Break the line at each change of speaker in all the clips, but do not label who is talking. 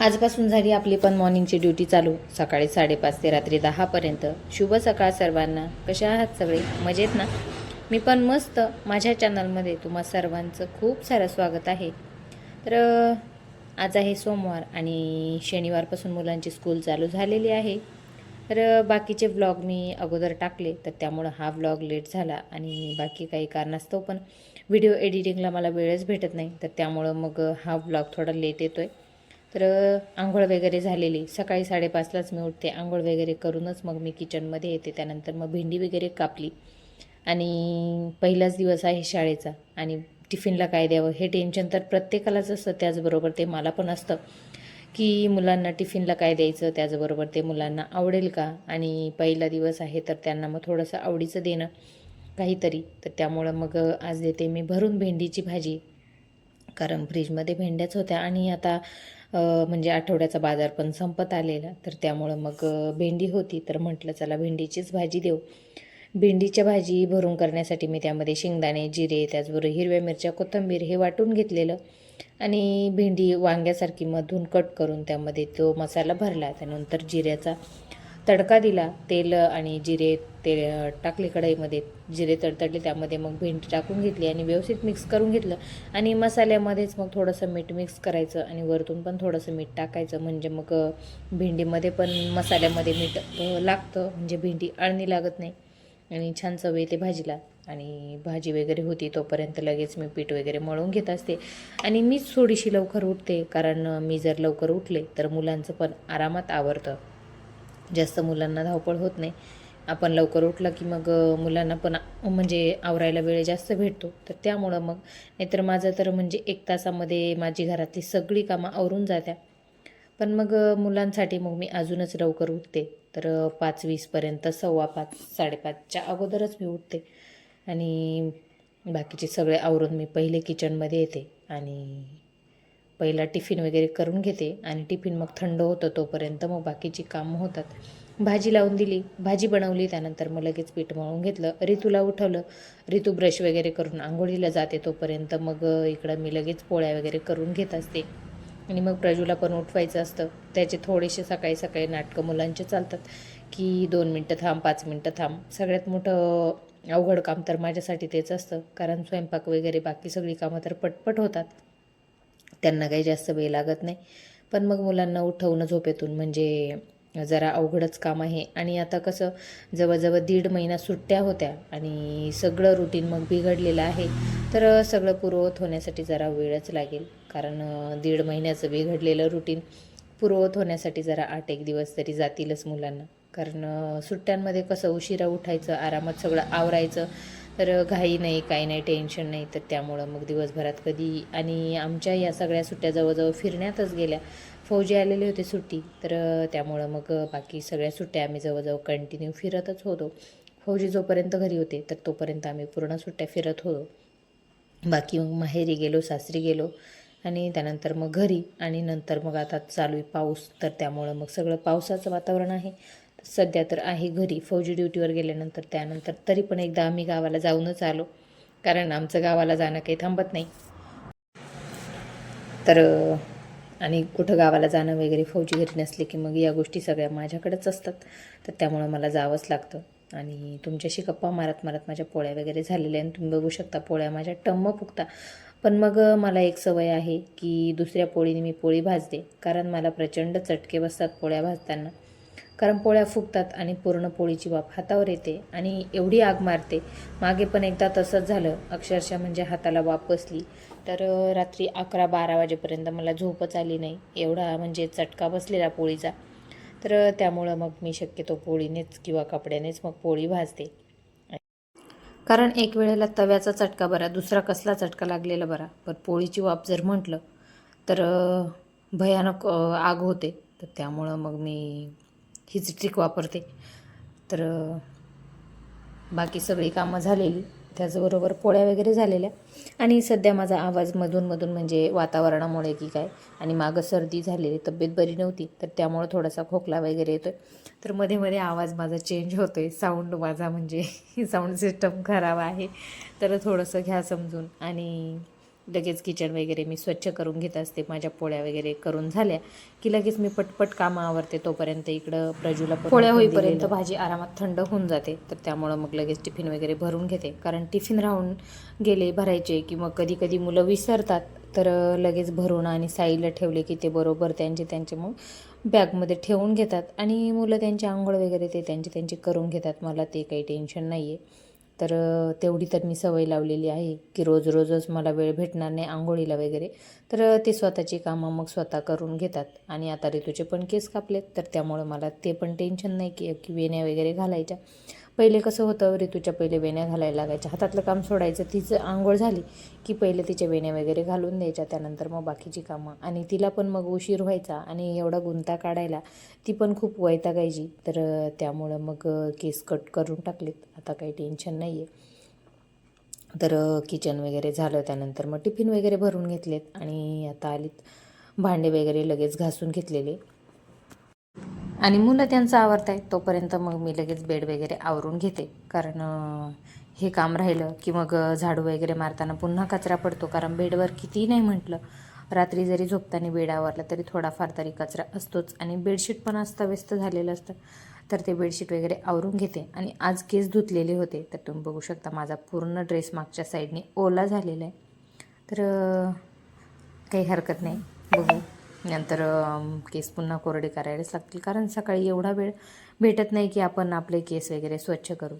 आजपासून झाली आपली पण मॉर्निंगची ड्युटी चालू. सकाळी साडेपाच ते रात्री दहापर्यंत शुभ सकाळ सर्वांना. कशा आहात सगळे? मजेत ना? मी पण मस्त. माझ्या चॅनलमध्ये तुम्हा सर्वांचं खूप सारं स्वागत आहे. तर आज आहे सोमवार आणि शनिवारपासून मुलांची स्कूल चालू झालेली आहे. तर बाकीचे व्लॉग मी अगोदर टाकले तर त्यामुळं हा व्लॉग लेट झाला आणि बाकी काही कारणास्तव पण व्हिडिओ एडिटिंगला मला वेळच भेटत नाही. तर त्यामुळं मग हा व्लॉग थोडा लेट येतो आहे तर आंघोळ वगैरे झालेली. सकाळी साडेपाचलाच मी उठते. आंघोळ वगैरे करूनच मग मी किचनमध्ये येते. त्यानंतर मग भेंडी वगैरे कापली. आणि पहिलाच दिवस आहे शाळेचा. आणि टिफिनला काय द्यावं हे टेन्शन तर प्रत्येकालाच असतं. त्याचबरोबर ते मला पण असतं. की मुलांना टिफिनला काय द्यायचं? त्याचबरोबर ते मुलांना आवडेल का? आणि पहिला दिवस आहे तर त्यांना मग थोडंसं आवडीचं देणं काहीतरी. तर त्यामुळं मग आज देते मी भरून भेंडीची भाजी. कारण फ्रीजमध्ये भेंड्याच होत्या. आणि आता म्हणजे आठवड्याचा बाजार पण संपत आलेला. तर त्यामुळं मग भेंडी होती. तर म्हटलं चला भेंडीचीच भाजी देऊ. भेंडीच्या भाजी भरून करण्यासाठी मी त्यामध्ये शेंगदाणे जिरे त्याचबरोबर हिरव्या मिरच्या कोथिंबीर हे वाटून घेतलेलं आणि भेंडी वांग्यासारखी मधून कट करून त्यामध्ये तो मसाला भरला. त्यानंतर जिऱ्याचा तडका दिला तेल आणि जिरे ते टाकले कढईमध्ये. जिरे तडतडले त्यामध्ये मग भेंडी टाकून घेतली आणि व्यवस्थित मिक्स करून घेतलं. आणि मसाल्यामध्येच मग थोडंसं मीठ मिक्स करायचं आणि वरतून पण थोडंसं मीठ टाकायचं. म्हणजे मग भेंडीमध्ये पण मसाल्यामध्ये मीठ लागतं. म्हणजे भेंडी अळणी लागत नाही. आणि छान चव येते भाजीला. आणि भाजी वगैरे होती तोपर्यंत लगेच मी पीठ वगैरे मळून घेत असते. आणि मीच थोडीशी लवकर उठते. कारण मी जर लवकर उठले तर मुलांचं पण आरामात आवडतं. जास्त मुलांना धावपळ होत नाही. आपण लवकर उठलं की मग मुलांना पण म्हणजे आवरायला वेळ जास्त भेटतो. तर त्यामुळं मग नाहीतर माझं तर म्हणजे एक तासामध्ये माझी घरातली सगळी कामं आवरून जात्या. पण मग मुलांसाठी मग मी अजूनच लवकर उठते. तर पाच वीसपर्यंत सव्वा पाच साडेपाचच्या अगोदरच मी उठते. आणि बाकीचे सगळे आवरून मी पहिले किचनमध्ये येते. आणि पहिला टिफिन वगैरे करून घेते आणि टिफिन मग थंड होतं तोपर्यंत मग बाकीची कामं होतात. भाजी लावून दिली भाजी बनवली त्यानंतर मग लगेच पीठ मळून घेतलं ऋतूला उठवलं ऋतू ब्रश वगैरे करून आंघोळीला जाते तोपर्यंत मग इकडं मी लगेच पोळ्या वगैरे करून घेत असते. आणि मग प्रजूला पण उठवायचं असतं. त्याचे थोडेसे सकाळी सकाळी नाटकं मुलांचे चालतात की दोन मिनटं थांब पाच मिनटं थांब. सगळ्यात मोठं अवघड काम तर माझ्यासाठी तेच असतं. कारण स्वयंपाक वगैरे बाकी सगळी कामं तर पटपट होतात. त्यांना काही जास्त वेळ लागत नाही. पण मग मुलांना उठवणं झोपेतून म्हणजे जरा अवघडच काम आहे. आणि आता कसं जवळजवळ दीड महिना सुट्ट्या होत्या आणि सगळं रुटीन मग बिघडलेलं आहे. तर सगळं पूर्ववत होण्यासाठी जरा वेळच लागेल. कारण दीड महिन्याचं बिघडलेलं रुटीन पूर्ववत होण्यासाठी जरा आठ एक दिवस तरी जातीलच मुलांना. कारण सुट्ट्यांमध्ये कसं उशिरा उठायचं आरामात सगळं आवरायचं तर घाई नाही काही नाही टेन्शन नाही. तर त्यामुळं मग दिवसभरात कधी आणि आमच्या या सगळ्या सुट्ट्या जवळजवळ फिरण्यातच गेल्या. फौजी आलेले होते सुट्टी तर त्यामुळं मग बाकी सगळ्या सुट्ट्या आम्ही जवळजवळ कंटिन्यू फिरतच होतो. फौजी जोपर्यंत घरी होते तर तोपर्यंत आम्ही पूर्ण सुट्ट्या फिरत होतो. बाकी मग माहेरी गेलो सासरी गेलो. आणि त्यानंतर मग घरी आणि नंतर मग आता चालू आहे पाऊस. तर त्यामुळं मग सगळं पावसाचं वातावरण आहे. सध्या तर आहे घरी. फौजी ड्युटीवर गेल्यानंतर त्यानंतर तरी पण एकदा आम्ही गावाला जाऊनच आलो. कारण आमचं गावाला जाणं काही थांबत नाही. तर आणि कुठं गावाला जाणं वगैरे फौजी घरी नसले की मग या गोष्टी सगळ्या माझ्याकडेच असतात. तर त्यामुळं मला जावंच लागतं. आणि तुमच्याशी गप्पा मारत मारत माझ्या पोळ्या वगैरे झालेल्या आणि तुम्ही बघू शकता पोळ्या माझ्या टम्म फुगता. पण मग मला एक सवय आहे की दुसऱ्या पोळीने मी पोळी भाजते कारण मला प्रचंड चटके बसतात पोळ्या भाजताना. कारण पोळ्या फुगतात आणि पूर्ण पोळीची वाफ हातावर येते आणि एवढी आग मारते. मागे पण एकदा तसंच झालं अक्षरशः म्हणजे हाताला वाफ बसली. तर रात्री अकरा बारा वाजेपर्यंत मला झोपच आली नाही एवढा म्हणजे चटका बसलेला पोळीचा. तर त्यामुळं मग मी शक्यतो पोळीनेच किंवा कपड्यानेच मग पोळी भाजते. कारण एक वेळेला तव्याचा चटका बरा दुसरा कसला चटका लागलेला बरा. पण पोळीची वाफ जर म्हटलं तर भयानक आग होते. तर त्यामुळं मग मी हीच ट्रिक वापरते. तर बाकी सगळी कामं झालेली. त्याचबरोबर पोळ्या वगैरे झालेल्या. आणि सध्या माझा आवाज मधूनमधून म्हणजे वातावरणामुळे की काय आणि मागं सर्दी झालेली तब्येत बरी नव्हती तर त्यामुळं थोडासा खोकला वगैरे येतोय. तर मध्ये मध्ये आवाज माझा चेंज होतोय. साऊंड माझा म्हणजे साऊंड सिस्टम खराब आहे. तर थोडंसं घ्या समजून. आणि लगेच किचन वगैरे मी स्वच्छ करून घेत असते माझ्या पोळ्या वगैरे करून झाल्या की लगेच मी पटपट कामं आवरते तोपर्यंत इकडं प्रजूला पोळ्या होईपर्यंत भाजी आरामात थंड होऊन जाते तर त्यामुळं मग लगेच टिफिन वगैरे भरून घेते. कारण टिफिन राहून गेले भरायचे की मग कधी कधी मुलं विसरतात तर लगेच भरून आणि साईडला ठेवले की ते बरोबर त्यांचे त्यांचे मग बॅगमध्ये ठेवून घेतात. आणि मुलं त्यांची आंघोळ वगैरे ते त्यांचे त्यांचे करून घेतात मला ते काही टेन्शन नाही आहे तर तेवढी तर मी सवय लावलेली आहे की रोज रोजच मला वेळ भेटणार नाही आंघोळीला वगैरे. तर ते स्वतःची कामं मग स्वतः करून घेतात. आणि आता ऋतूचे पण केस कापलेत तर त्यामुळं मला ते पण टेन्शन नाही की की वेण्या वगैरे घालायच्या. पहिले कसं होतं ऋतूच्या पहिले वेण्या घालायला लागायच्या. हातातलं काम सोडायचं तिचं आंघोळ झाली की पहिले तिच्या वेण्या वगैरे घालून द्यायच्या. त्यानंतर मग बाकीची कामं. आणि तिला पण मग उशीर व्हायचा आणि एवढा गुंता काढायला ती पण खूप वैतागायची. तर त्यामुळं मग केस कट करून टाकलेत. आता काही टेन्शन नाही आहे तर किचन वगैरे झालं. त्यानंतर मग टिफिन वगैरे भरून घेतलेत. आणि आता आलीत भांडे वगैरे लगेच घासून घेतलेले. आणि मुलं त्यांचं आवरत आहे तोपर्यंत मग मी लगेच बेड वगैरे आवरून घेते. कारण हे काम राहिलं की मग झाडू वगैरे मारताना पुन्हा कचरा पडतो. कारण बेडवर कितीही नाही म्हटलं रात्री जरी झोपताना बेड आवरला तरी थोडाफार तरी कचरा असतोच. आणि बेडशीट पण अस्तव्यस्त झालेलं असतं. तर ते बेडशीट वगैरे आवरून घेते. आणि आज केस धुतलेले होते. तर तुम्ही बघू शकता माझा पूर्ण ड्रेस मागच्या साईडने ओला झालेला आहे. तर काही हरकत नाही. बघू. नंतर केस पुन्हा कोरडे करायलाच लागतील. कारण सकाळी एवढा वेळ भेटत नाही की आपण आपले केस वगैरे स्वच्छ करू.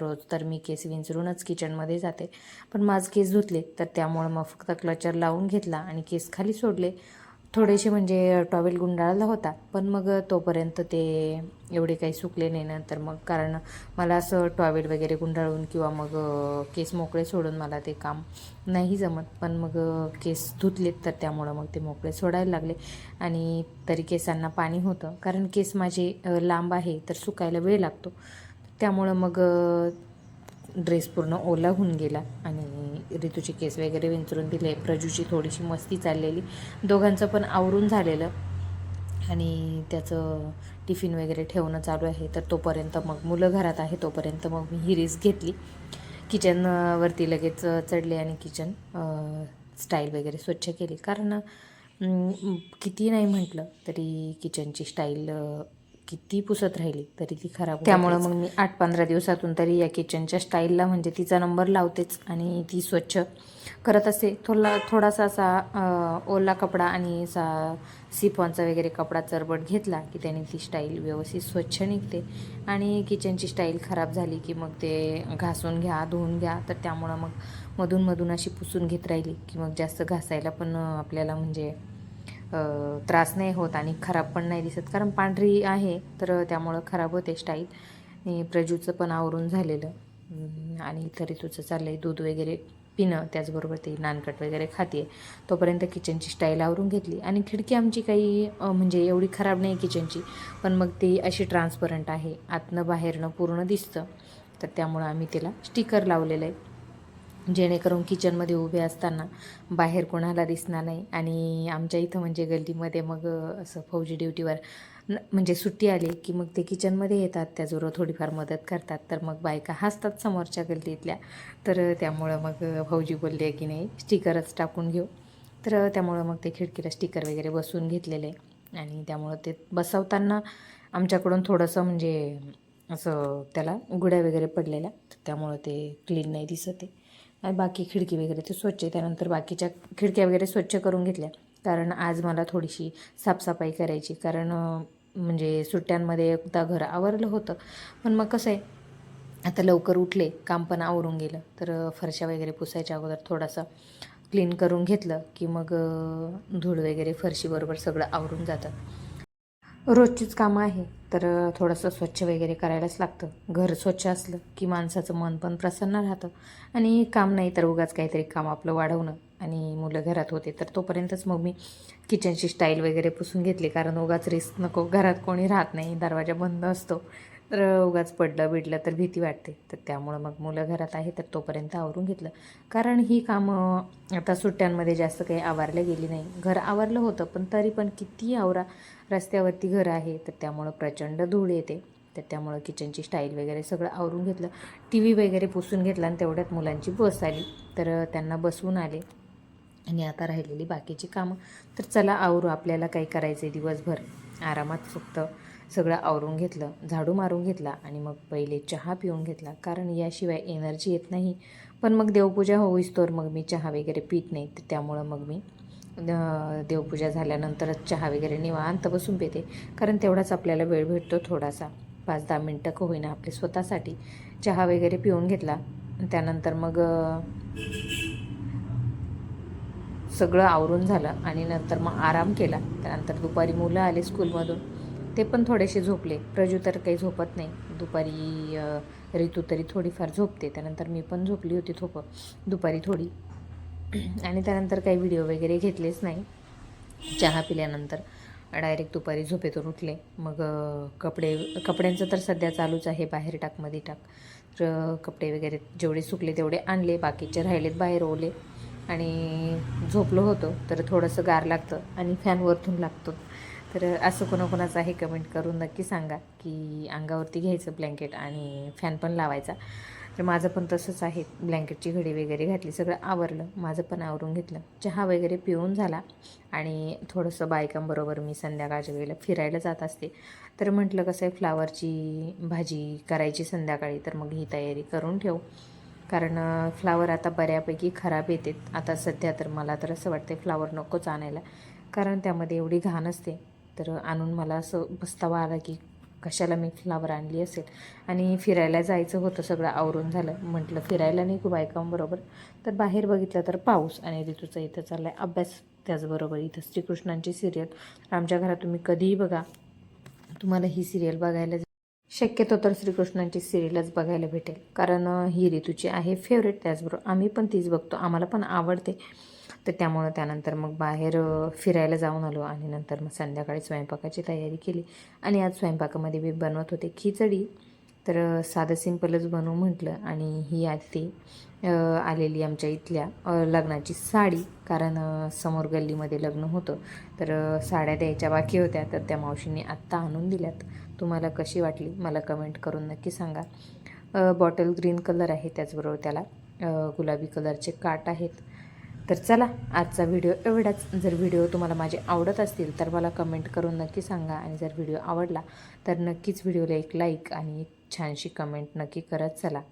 रोज तर मी केस विंचरूनच किचनमध्ये जाते. पण माझ केस धुतले तर त्यामुळं मग फक्त क्लचर लावून घेतला आणि केस खाली सोडले. थोडेसे म्हणजे टॉवेल गुंडाळला होता. पण मग तोपर्यंत ते एवढे काही सुकले नाही नंतर मग. कारण मला असं टॉवेल वगैरे गुंडाळून किंवा मग केस मोकळे सोडून मला ते काम नाही जमत. पण मग केस धुतलेत तर त्यामुळं मग ते मोकळे सोडायला लागले. आणि तरी केसांना पाणी होतं. कारण केस माझे लांब आहे तर सुकायला वेळ लागतो. त्यामुळं मग ड्रेस पूर्ण ओला होऊन गेला. आणि ऋतूचे केस वगैरे विंचरून दिले प्रजूची थोडीशी मस्ती चाललेली. दोघांचं पण आवरून झालेलं. आणि त्याचं टिफिन वगैरे ठेवणं चालू आहे. तर तोपर्यंत मग मुलं घरात आहे. तोपर्यंत मग मी ही रिस्क घेतली. किचनवरती लगेच चढले आणि किचन स्टाईल वगैरे स्वच्छ केली. कारण किती नाही म्हटलं तरी किचनची स्टाईल किती पुसत राहिली तरी ती खराब त्यामुळं मग मी आठ पंधरा दिवसातून तरी या किचनच्या स्टाईलला म्हणजे तिचा नंबर लावतेच आणि ती स्वच्छ करत असते. थोडा थोडासा असा ओला कपडा आणि असा सिफॉनचा वगैरे कपडा चरबट घेतला की त्याने ती स्टाईल व्यवस्थित स्वच्छ निघते आणि किचनची स्टाईल खराब झाली की मग ते घासून घ्या धुवून घ्या. तर त्यामुळं मग मधून मधून अशी पुसून घेत राहिली की मग जास्त घासायला पण आपल्याला म्हणजे त्रास नाही होत आणि खराब पण नाही दिसत. कारण पांढरी आहे तर त्यामुळं खराब होते स्टाईल आणि प्रजूचं पण आवरून झालेलं. आणि तरी तुझं चाललं आहे दूध वगैरे पिणं त्याचबरोबर ती नानकट वगैरे खाते तोपर्यंत किचनची स्टाईल आवरून घेतली. आणि खिडकी आमची काही म्हणजे एवढी खराब नाही किचनची पण मग ती अशी ट्रान्सपरंट आहे. आतनं बाहेरनं पूर्ण दिसतं. तर त्यामुळं आम्ही तिला स्टिकर लावलेलं आहे. जेणेकरून किचनमध्ये उभे असताना बाहेर कोणाला दिसणार नाही. आणि आमच्या इथं म्हणजे गल्लीमध्ये मग असं फौजी ड्युटीवर न- म्हणजे सुट्टी आली की मग ते किचनमध्ये येतात. त्याचबरोबर थोडीफार मदत करतात. तर मग बायका हसतात समोरच्या गल्लीतल्या. तर त्यामुळं मग अ, फौजी बोलले की नाही स्टिकरच टाकून घेऊ. तर त्यामुळं मग ते खिडकीला स्टिकर वगैरे बसवून घेतलेले. आणि त्यामुळं ते बसवताना आमच्याकडून थोडंसं म्हणजे असं त्याला गुड्या वगैरे पडलेल्या. तर त्यामुळं ते क्लीन नाही दिसत आहे. आणि बाकी खिडकी वगैरे ते स्वच्छ आहे. त्यानंतर बाकीच्या खिडक्या वगैरे स्वच्छ करून घेतल्या. कारण आज मला थोडीशी साफसफाई करायची. कारण म्हणजे सुट्ट्यांमध्ये एकदा घर आवरलं होतं. पण मग कसं आहे आता लवकर उठले काम पण आवरून गेलं. तर फरशा वगैरे पुसायच्या अगोदर थोडासा क्लीन करून घेतलं की मग धूळ वगैरे फरशीबरोबर सगळं आवरून जातं. रोजचीच कामं आहे. तर थोडंसं स्वच्छ वगैरे करायलाच लागतं. घर स्वच्छ असलं की माणसाचं मन पण प्रसन्न राहतं. आणि काम नाही तर उगाच काहीतरी काम आपलं वाढवणं. आणि मुलं घरात होते तर तोपर्यंतच मग मी किचनची स्टाईल वगैरे पुसून घेतली. कारण उगाच रिस्क नको. घरात कोणी राहत नाही. दरवाजा बंद असतो. तर उगाच पडलं बिडलं तर भीती वाटते. तर त्यामुळं मग मुलं घरात आहे तर तोपर्यंत आवरून घेतलं. कारण ही कामं आता सुट्ट्यांमध्ये जास्त काही आवारल्या गेली नाही. घर आवरलं होतं पण तरी पण किती आवरा रस्त्यावरती घर आहे तर त्यामुळं प्रचंड धूळ येते. तर त्यामुळं किचनची स्टाईल वगैरे सगळं आवरून घेतलं. टी व्ही वगैरे पुसून घेतला आणि तेवढ्यात मुलांची बस आली. तर त्यांना बसवून आले. आणि आता राहिलेली बाकीची कामं. तर चला आवरू आपल्याला काही करायचं आहे दिवसभर. आरामात फक्त सगळं आवरून घेतलं झाडू मारून घेतला आणि मग पहिले चहा पिऊन घेतला. कारण याशिवाय एनर्जी येत नाही. पण मग देवपूजा होईस्तोवर मग मी चहा वगैरे पित नाही. तर त्यामुळं मग मी देवपूजा झाल्यानंतरच चहा वगैरे निवांत बसून पिते. कारण तेवढाच आपल्याला वेळ भेटतो थोडासा. पाच दहा मिनटं का होईना आपले स्वतःसाठी चहा वगैरे पिऊन घेतला. त्यानंतर मग सगळं आवरून झालं आणि नंतर मग आराम केला. त्यानंतर दुपारी मुलं आले स्कूलमधून. ते पण थोडेसे झोपले. प्रजू तर काही झोपत नाही. दुपारी ऋतू तरी थोडीफार झोपते. त्यानंतर मी पण झोपली होती थोपं. दुपारी थोडी. आणि त्यानंतर काही व्हिडिओ वगैरे घेतलेच नाही. चहा पिल्यानंतर डायरेक्ट दुपारी झोपेतून उठले. मग कपडे कपड्यांचं तर सध्या चालूच आहे बाहेर टाकमध्ये टाक. तर कपडे वगैरे जेवढे सुकले तेवढे आणले बाकीचे राहिलेत बाहेर ओले. आणि झोपलो होतो तर थोडंसं गार लागतं आणि फॅन वरतून लागतो. तर असं कोणाकोणाचं आहे कमेंट करून नक्की सांगा की अंगावरती घ्यायचं ब्लँकेट आणि फॅन पण लावायचा. तर माझं पण तसंच आहे. ब्लँकेटची घडी वगैरे घातली सगळं आवरलं. माझं पण आवरून घेतलं. चहा वगैरे पिऊन झाला आणि थोडंसं बायकांबरोबर मी संध्याकाळच्या वेळेला फिरायला जात असते. तर म्हटलं कसं आहे फ्लावरची भाजी करायची संध्याकाळी तर मग ही तयारी करून ठेव. कारण फ्लावर आता बऱ्यापैकी खराब येते आता सध्या तर मला तर असं वाटतं फ्लावर नकोच आणायला. कारण त्यामध्ये एवढी घाण असते. तर आणून मला असं पस्तावा आला की कशाला मी फ्लावर आणली असेल? आणि फिरायला जायचं होतं सगळं आवरून झालं. म्हटलं फिरायला नाही खूप बायकांबरोबर तर बाहेर बघितलं तर पाऊस आणि ऋतूचा इथं चालला आहे अभ्यास. त्याचबरोबर इथं श्रीकृष्णांची सिरियल आमच्या घरात तुम्ही कधीही बघा. तुम्हाला ही सिरियल बघायला शक्यतो तर श्रीकृष्णांची सिरियलच बघायला भेटेल. कारण ही ऋतूची आहे फेवरेट त्याचबरोबर. आम्ही पण तीच बघतो. आम्हाला पण आवडते. तर त्यामुळं त्यानंतर मग बाहेर फिरायला जाऊन आलो आणि नंतर मग संध्याकाळी स्वयंपाकाची तयारी केली. आणि आज स्वयंपाकामध्ये मी बनवत होते खिचडी. तर साधं सिंपलच बनवू म्हटलं आणि ही आती आलेली आमच्या इथल्या लग्नाची साडी कारण समोर गल्लीमध्ये लग्न होतं. तर साड्या द्यायच्या बाकी होत्या तर त्या मावशींनी आत्ता आणून दिल्यात. तुम्हाला कशी वाटली मला कमेंट करून नक्की सांगा. बॉटल ग्रीन कलर आहे त्याचबरोबर त्याला गुलाबी कलरचे काट आहेत. तर चला आजचा व्हिडिओ एवढाच. जर व्हिडिओ तुम्हाला माझे आवडत असतील तर मला कमेंट करून नक्की सांगा. आणि जर व्हिडिओ आवडला तर नक्कीच व्हिडिओला एक लाईक आणि एक छानशी कमेंट नक्की करत चला.